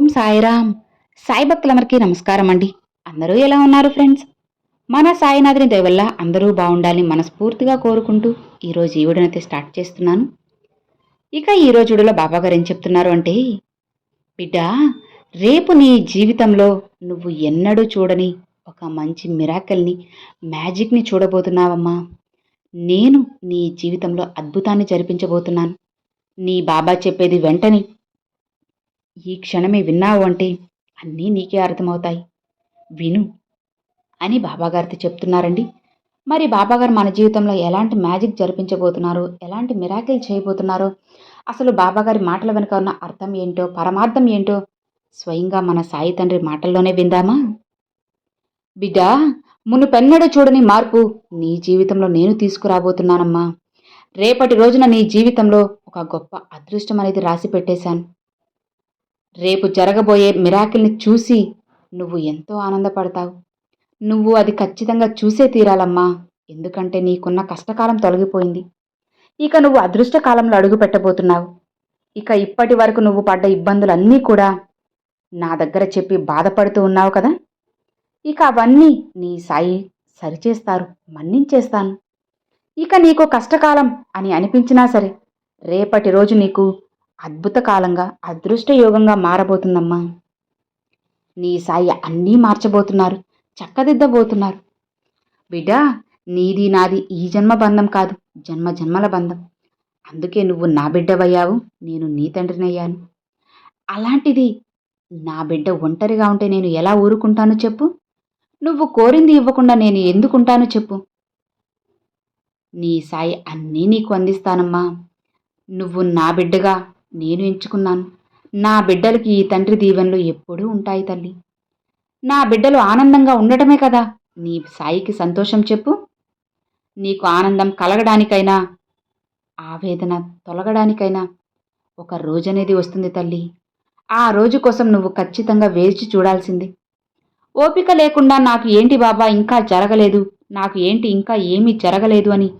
ఓం సాయిరామ్. సాయి భక్తులందరికీ నమస్కారం అండి. అందరూ ఎలా ఉన్నారు ఫ్రెండ్స్? మన సాయినాథుని దయవల్ల అందరూ బాగుండాలని మనస్ఫూర్తిగా కోరుకుంటూ ఈరోజు ఈ వీడియోనైతే స్టార్ట్ చేస్తున్నాను. ఇక ఈ రోజు వీడియోలో బాబా గారు ఏం చెప్తున్నారు అంటే బిడ్డ రేపు నీ జీవితంలో నువ్వు ఎన్నడూ చూడని ఒక మంచి మిరాకల్ని మ్యాజిక్ని చూడబోతున్నావమ్మా. నేను నీ జీవితంలో అద్భుతాన్ని జరిపించబోతున్నాను. నీ బాబా చెప్పేది వెంటనే ఈ క్షణమే విన్నావు అంటే అన్నీ నీకే అర్థమవుతాయి. విను. అని బాబాగారితో చెప్తున్నారండి. మరి బాబాగారు మన జీవితంలో ఎలాంటి మ్యాజిక్ జరిపించబోతున్నారో ఎలాంటి మిరాకిల్ చేయబోతున్నారో అసలు బాబాగారి మాటల వెనుక ఉన్న అర్థం ఏంటో పరమార్థం ఏంటో స్వయంగా మన సాయి తండ్రి మాటల్లోనే విందామా? బిడ్డ మునుపెన్నడూ చూడని మార్పు నీ జీవితంలో నేను తీసుకురాబోతున్నానమ్మా. రేపటి రోజున నీ జీవితంలో ఒక గొప్ప అదృష్టం అనేది రాసి పెట్టేశాను. రేపు జరగబోయే మిరాకిల్ని చూసి నువ్వు ఎంతో ఆనందపడతావు. నువ్వు అది ఖచ్చితంగా చూసే తీరాలమ్మా. ఎందుకంటే నీకున్న కష్టకాలం తొలగిపోయింది. ఇక నువ్వు అదృష్టకాలంలో అడుగు పెట్టబోతున్నావు. ఇక ఇప్పటి వరకు నువ్వు పడ్డ ఇబ్బందులన్నీ కూడా నా దగ్గర చెప్పి బాధపడుతూ ఉన్నావు కదా? ఇక అవన్నీ నీ సాయి సరిచేస్తారు మన్నించేస్తాను. ఇక నీకు కష్టకాలం అని అనిపించినా సరే రేపటి రోజు నీకు అద్భుత కాలంగా అదృష్ట యోగంగా మారబోతుందమ్మా. నీ సాయి అన్నీ మార్చబోతున్నారు చక్కదిద్దబోతున్నారు. బిడ్డ నీది నాది ఈ జన్మ బంధం కాదు జన్మ జన్మల బంధం. అందుకే నువ్వు నా బిడ్డవయ్యావు నేను నీ తండ్రినయ్యాను. అలాంటిది నా బిడ్డ ఒంటరిగా ఉంటే నేను ఎలా ఊరుకుంటాను చెప్పు? నువ్వు కోరింది ఇవ్వకుండా నేను ఎందుకుంటాను చెప్పు? నీ సాయి అన్నీ నీకు అందిస్తానమ్మా. నువ్వు నా బిడ్డగా నేను ఎంచుకున్నాను. నా బిడ్డలకి ఈ తండ్రి దీవెనలు ఎప్పుడూ ఉంటాయి తల్లి. నా బిడ్డలు ఆనందంగా ఉండటమే కదా. నీ సాయికి సంతోషం చెప్పు. నీకు ఆనందం కలగడానికైనా ఆవేదన తొలగడానికైనా ఒక రోజనేది వస్తుంది తల్లి. ఆ రోజు కోసం నువ్వు ఖచ్చితంగా వేచి చూడాల్సింది. ఓపిక లేకుండా నాకు ఏంటి బాబా ఇంకా జరగలేదు? నాకు ఏంటి ఇంకా ఏమీ జరగలేదు అని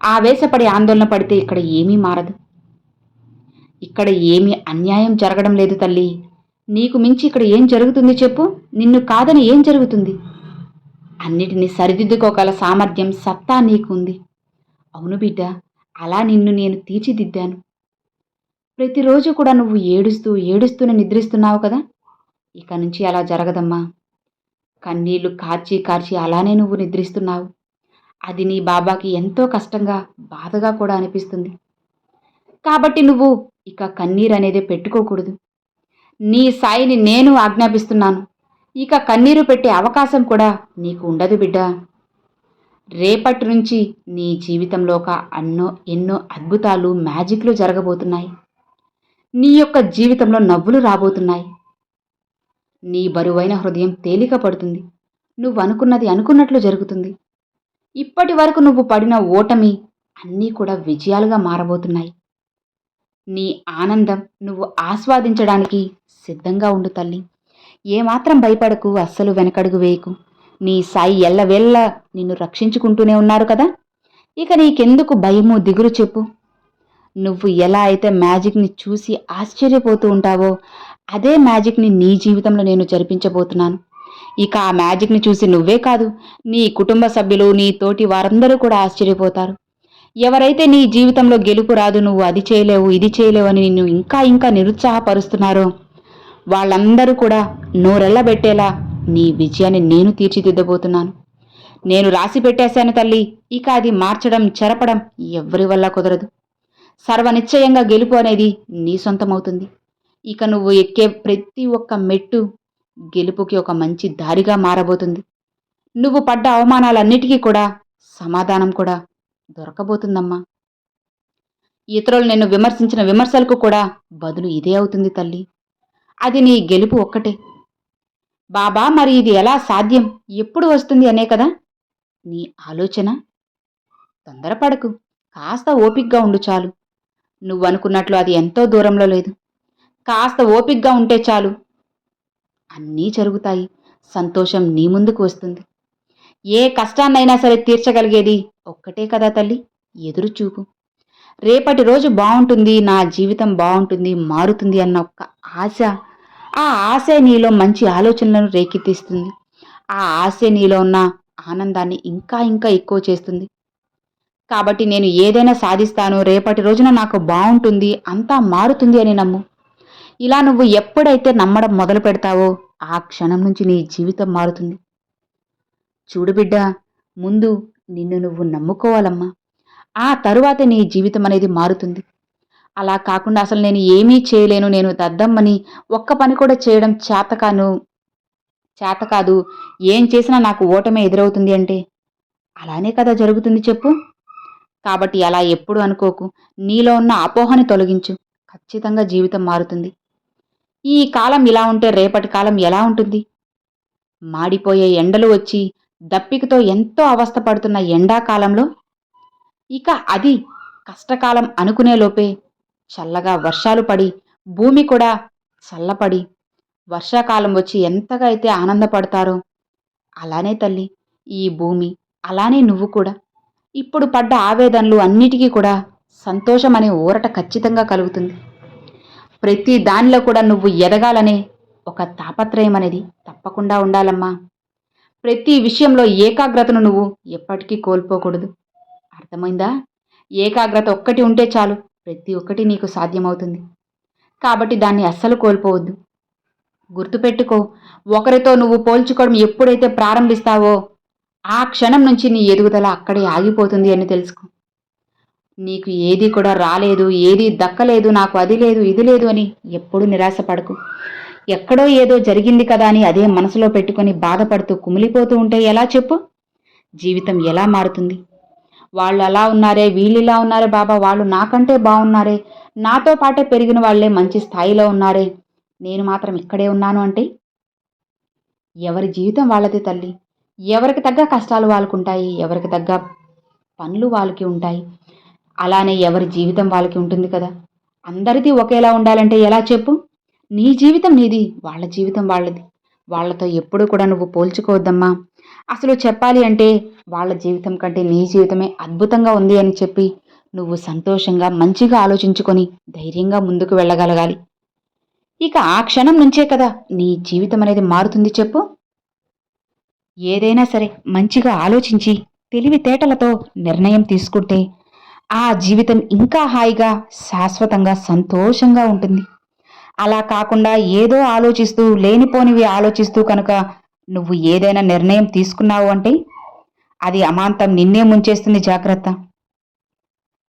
ఆవేశపడి ఆందోళన పడితే ఇక్కడ ఏమీ మారదు. ఇక్కడ ఏమీ అన్యాయం జరగడం లేదు తల్లి. నీకు మించి ఇక్కడ ఏం జరుగుతుంది చెప్పు. నిన్ను కాదని ఏం జరుగుతుంది? అన్నిటినీ సరిదిద్దుకోగల సామర్థ్యం సత్తా నీకుంది. అవును బిడ్డ అలా నిన్ను నేను తీర్చిదిద్దాను. ప్రతిరోజు కూడా నువ్వు ఏడుస్తూ ఏడుస్తూనే నిద్రిస్తున్నావు కదా? ఇక నుంచి అలా జరగదమ్మా. కన్నీళ్ళు కార్చి కార్చి అలానే నువ్వు నిద్రిస్తున్నావు. అది నీ బాబాకి ఎంతో కష్టంగా బాధగా కూడా అనిపిస్తుంది. కాబట్టి నువ్వు ఇక కన్నీరు అనేది పెట్టుకోకూడదు. నీ సాయిని నేను ఆజ్ఞాపిస్తున్నాను. ఇక కన్నీరు పెట్టే అవకాశం కూడా నీకు ఉండదు బిడ్డ. రేపటి నుంచి నీ జీవితంలో ఒక అన్నో ఎన్నో అద్భుతాలు మ్యాజిక్లు జరగబోతున్నాయి. నీ యొక్క జీవితంలో నవ్వులు రాబోతున్నాయి. నీ బరువైన హృదయం తేలిక పడుతుంది నువ్వు అనుకున్నది అనుకున్నట్లు జరుగుతుంది. ఇప్పటి వరకు నువ్వు పడిన ఓటమి అన్నీ కూడా విజయాలుగా మారబోతున్నాయి. నీ ఆనందం నువ్వు ఆస్వాదించడానికి సిద్ధంగా ఉండు తల్లి. ఏమాత్రం భయపడకు అస్సలు వెనకడుగు వేయకు. నీ సాయి ఎల్లవేళ్ళ నిన్ను రక్షించుకుంటూనే ఉన్నారు కదా? ఇక నీకెందుకు భయము దిగురు చెప్పు. నువ్వు ఎలా అయితే మ్యాజిక్ని చూసి ఆశ్చర్యపోతూ ఉంటావో అదే మ్యాజిక్ని నీ జీవితంలో నేను జరిపించబోతున్నాను. ఇక ఆ మ్యాజిక్ని చూసి నువ్వే కాదు నీ కుటుంబ సభ్యులు నీ తోటి వారందరూ కూడా ఆశ్చర్యపోతారు. ఎవరైతే నీ జీవితంలో గెలుపు రాదు నువ్వు అది చేయలేవు ఇది చేయలేవు అని నిన్ను ఇంకా ఇంకా నిరుత్సాహపరుస్తున్నారో వాళ్ళందరూ కూడా నోరెళ్ళబెట్టేలా నీ విజయాన్ని నేను తీర్చిదిద్దబోతున్నాను. నేను రాసి పెట్టేశాను తల్లి ఇక అది మార్చడం చెరపడం ఎవరి వల్ల కుదరదు. సర్వనిశ్చయంగా గెలుపు అనేది నీ సొంతమవుతుంది. ఇక నువ్వు ఎక్కే ప్రతి ఒక్క మెట్టు గెలుపుకి ఒక మంచి దారిగా మారబోతుంది. నువ్వు పడ్డ అవమానాలన్నిటికీ కూడా సమాధానం కూడా దొరకబోతుందమ్మా. ఇతరులు నిన్ను విమర్శించిన విమర్శలకు కూడా బదులు ఇదే అవుతుంది తల్లి. అది నీ గెలుపు ఒక్కటే. బాబా మరి ఇది ఎలా సాధ్యం? ఎప్పుడు వస్తుంది అనే కదా? నీ ఆలోచన? తొందరపడకు. కాస్త ఓపిక్గా ఉండు చాలు. నువ్వు అనుకున్నట్లు అది ఎంతో దూరంలో లేదు. కాస్త ఓపిక్గా ఉంటే చాలు. అన్నీ జరుగుతాయి. సంతోషం నీ ముందుకు వస్తుంది. ఏ కష్టాన్నైనా సరే తీర్చగలిగేది ఒక్కటే కదా తల్లి? ఎదురు చూపు. రేపటి రోజు బాగుంటుంది నా జీవితం బాగుంటుంది మారుతుంది అన్న ఒక్క ఆశ. ఆ ఆశే నీలో మంచి ఆలోచనలను రేకెత్తిస్తుంది. ఆ ఆశే నీలో ఉన్న ఆనందాన్ని ఇంకా ఇంకా ఎక్కువ చేస్తుంది. కాబట్టి నేను ఏదైనా సాధిస్తాను రేపటి రోజున నాకు బాగుంటుంది అంతా మారుతుంది అని నమ్ము. ఇలా నువ్వు ఎప్పుడైతే నమ్మడం మొదలు పెడతావో ఆ క్షణం నుంచి నీ జీవితం మారుతుంది. చూడు బిడ్డ ముందు నిన్ను నువ్వు నమ్ముకోవాలమ్మా. ఆ తరువాత నీ జీవితం అనేది మారుతుంది. అలా కాకుండా అసలు నేను ఏమీ చేయలేను నేను దద్దమ్మని ఒక్క పని కూడా చేయడం చేతకాను చేత కాదు ఏం చేసినా నాకు ఓటమే ఎదురవుతుంది అంటే అలానే కదా జరుగుతుంది చెప్పు. కాబట్టి అలా ఎప్పుడు అనుకోకు. నీలో ఉన్న అపోహని తొలగించు. ఖచ్చితంగా జీవితం మారుతుంది. ఈ కాలం ఇలా ఉంటే రేపటి కాలం ఎలా ఉంటుంది? మాడిపోయే ఎండలు వచ్చి దప్పికతో ఎంతో అవస్థపడుతున్న ఎండాకాలంలో? ఇక అది కష్టకాలం అనుకునే లోపే చల్లగా వర్షాలు పడి భూమి కూడా చల్లపడి వర్షాకాలం వచ్చి ఎంతగా అయితే ఆనందపడతారో అలానే తల్లి ఈ భూమి అలానే నువ్వు కూడా. ఇప్పుడు పడ్డ ఆవేదనలు అన్నిటికీ కూడా సంతోషం అనే ఊరట ఖచ్చితంగా కలుగుతుంది. ప్రతి దానిలో కూడా నువ్వు ఎదగాలనే ఒక తాపత్రయం అనేది తప్పకుండా ఉండాలమ్మా. ప్రతి విషయంలో ఏకాగ్రతను నువ్వు ఎప్పటికీ కోల్పోకూడదు. అర్థమైందా? ఏకాగ్రత ఒక్కటి ఉంటే చాలు ప్రతి ఒక్కటి నీకు సాధ్యమవుతుంది. కాబట్టి దాన్ని అస్సలు కోల్పోవద్దు. గుర్తుపెట్టుకో ఒకరితో నువ్వు పోల్చుకోవడం ఎప్పుడైతే ప్రారంభిస్తావో ఆ క్షణం నుంచి నీ ఎదుగుదల అక్కడే ఆగిపోతుంది అని తెలుసుకో. నీకు ఏది కూడా రాలేదు ఏది దక్కలేదు నాకు అది లేదు ఇది లేదు అని ఎప్పుడు నిరాశపడకు. ఎక్కడో ఏదో జరిగింది కదా అని అదే మనసులో పెట్టుకొని బాధపడుతూ కుమిలిపోతూ ఉంటే ఎలా చెప్పు? జీవితం ఎలా మారుతుంది? వాళ్ళు అలా ఉన్నారే వీళ్ళు ఇలా ఉన్నారే బాబా వాళ్ళు నాకంటే బాగున్నారే నాతో పాటే పెరిగిన వాళ్ళే మంచి స్థాయిలో ఉన్నారే నేను మాత్రం ఇక్కడే ఉన్నాను అంటే? ఎవరి జీవితం వాళ్ళది తల్లి. ఎవరికి తగ్గ కష్టాలు వాళ్ళకు ఉంటాయి ఎవరికి తగ్గ పనులు వాళ్ళకి ఉంటాయి. అలానే ఎవరి జీవితం వాళ్ళకి ఉంటుంది కదా. అందరిది ఒకేలా ఉండాలంటే ఎలా చెప్పు? నీ జీవితం నీది వాళ్ళ జీవితం వాళ్ళది. వాళ్ళతో ఎప్పుడూ కూడా నువ్వు పోల్చుకోవద్దమ్మా. అసలు చెప్పాలి అంటే వాళ్ళ జీవితం కంటే నీ జీవితమే అద్భుతంగా ఉంది అని చెప్పి నువ్వు సంతోషంగా మంచిగా ఆలోచించుకొని ధైర్యంగా ముందుకు వెళ్ళగలగాలి. ఇక ఆ క్షణం నుంచే కదా నీ జీవితం అనేది మారుతుంది చెప్పు. ఏదైనా సరే మంచిగా ఆలోచించి తెలివితేటలతో నిర్ణయం తీసుకుంటే ఆ జీవితం ఇంకా హాయిగా శాశ్వతంగా సంతోషంగా ఉంటుంది. అలా కాకుండా ఏదో ఆలోచిస్తూ లేనిపోనివి ఆలోచిస్తూ కనుక నువ్వు ఏదైనా నిర్ణయం తీసుకున్నావు అంటే అది అమాంతం నిన్నే ముంచేస్తుంది జాగ్రత్త.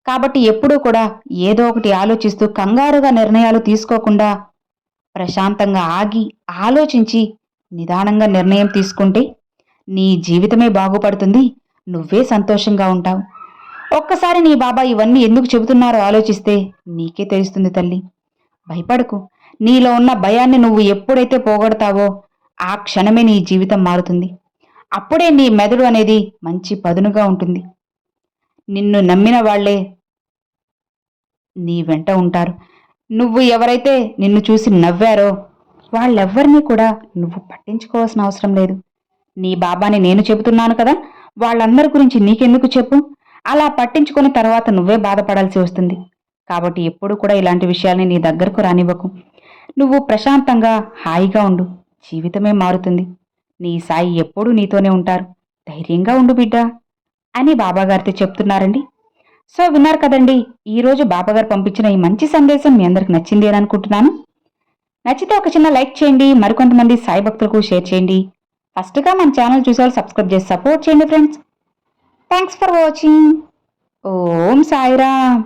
కాబట్టి ఎప్పుడూ కూడా ఏదో ఒకటి ఆలోచిస్తూ కంగారుగా నిర్ణయాలు తీసుకోకుండా ప్రశాంతంగా ఆగి ఆలోచించి నిదానంగా నిర్ణయం తీసుకుంటే నీ జీవితమే బాగుపడుతుంది నువ్వే సంతోషంగా ఉంటావు. ఒక్కసారి నీ బాబా ఇవన్నీ ఎందుకు చెబుతున్నారో ఆలోచిస్తే నీకే తెలుస్తుంది తల్లి. భయపడకు. నీలో ఉన్న భయాన్ని నువ్వు ఎప్పుడైతే పోగొడతావో ఆ క్షణమే నీ జీవితం మారుతుంది. అప్పుడే నీ మెదడు అనేది మంచి పదునుగా ఉంటుంది. నిన్ను నమ్మిన వాళ్ళే నీ వెంట ఉంటారు. నువ్వు ఎవరైతే నిన్ను చూసి నవ్వారో వాళ్ళెవ్వరినీ కూడా నువ్వు పట్టించుకోవాల్సిన అవసరం లేదు. నీ బాబాని నేను చెబుతున్నాను కదా వాళ్ళందరి గురించి నీకెందుకు చెప్పు? అలా పట్టించుకుని తర్వాత నువ్వే బాధపడాల్సి వస్తుంది. కాబట్టి ఎప్పుడు కూడా ఇలాంటి విషయాల్ని నీ దగ్గరకు రానివ్వకు. నువ్వు ప్రశాంతంగా హాయిగా ఉండు. జీవితమే మారుతుంది. నీ సాయి ఎప్పుడూ నీతోనే ఉంటారు. ధైర్యంగా ఉండు బిడ్డ అని బాబాగారితో చెప్తున్నారండి. సో విన్నారు కదండి ఈరోజు బాబాగారు పంపించిన ఈ మంచి సందేశం మీ అందరికి నచ్చింది అని అనుకుంటున్నాను. నచ్చితే ఒక చిన్న లైక్ చేయండి మరికొంతమంది సాయి భక్తులకు షేర్ చేయండి. ఫస్ట్గా మన ఛానల్ చూసేవాళ్ళు సబ్స్క్రైబ్ చేసి సపోర్ట్ చేయండి friends. Thanks for watching. Om Sairam.